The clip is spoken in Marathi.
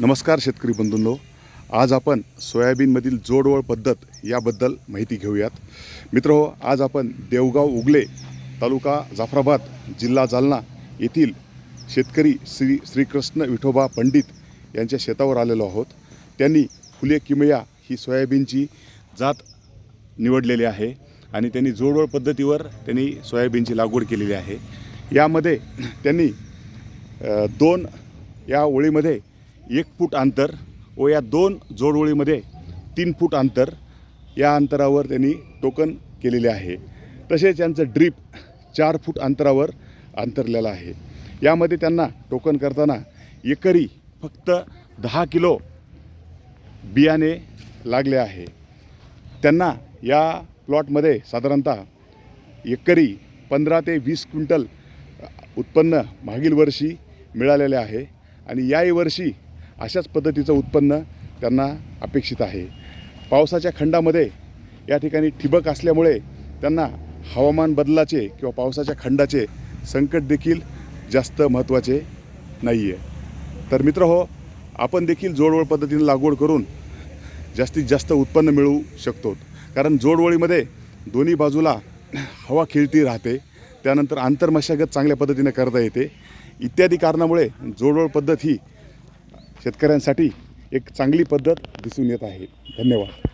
नमस्कार शेतकरी बंधूंनो. आज आपण सोयाबीनमधील जोडवळ पद्धत याबद्दल माहिती घेऊयात. मित्र हो आज आपण देवगाव उगले तालुका जाफराबाद जिल्हा जालना येथील शेतकरी श्री श्रीकृष्ण विठोबा पंडित यांच्या शेतावर आलेलो आहोत. त्यांनी फुले किमया ही सोयाबीनची जात निवडलेली आहे आणि त्यांनी जोडवळ पद्धतीवर त्यांनी सोयाबीनची लागवड केलेली आहे. यामध्ये त्यांनी दोन या ओळीमध्ये एक फूट अंतर व या दोन जोडवळीमध्ये तीन फूट अंतर या अंतरावर त्यांनी टोकन केलेले आहे. तसेच यांचं ड्रीप चार फूट अंतरावर अंतरलेलं आहे. यामध्ये त्यांना टोकन करताना एकरी फक्त दहा किलो बियाणे लागले आहे. त्यांना या प्लॉटमध्ये साधारणतः एकरी पंधरा ते वीस क्विंटल उत्पन्न मागील वर्षी मिळालेले आहे. आणि याही वर्षी अशाच पद्धतीचं उत्पन्न त्यांना अपेक्षित आहे. पावसाच्या खंडामध्ये या ठिकाणी ठिबक असल्यामुळे त्यांना हवामान बदलाचे किंवा पावसाच्या खंडाचे संकट देखील जास्त महत्त्वाचे नाही आहे तर मित्र हो आपण देखील जोडवळ पद्धतीने लागवड करून जास्तीत जास्त उत्पन्न मिळवू शकतो. कारण जोडवळीमध्ये दोन्ही बाजूला हवा खेळती राहते. त्यानंतर आंतरमशागत चांगल्या पद्धतीने करता येते. इत्यादी कारणामुळे जोडवळ पद्धत ही शेतकऱ्यांसाठी एक चांगली पद्धत दिसून येत आहे. धन्यवाद.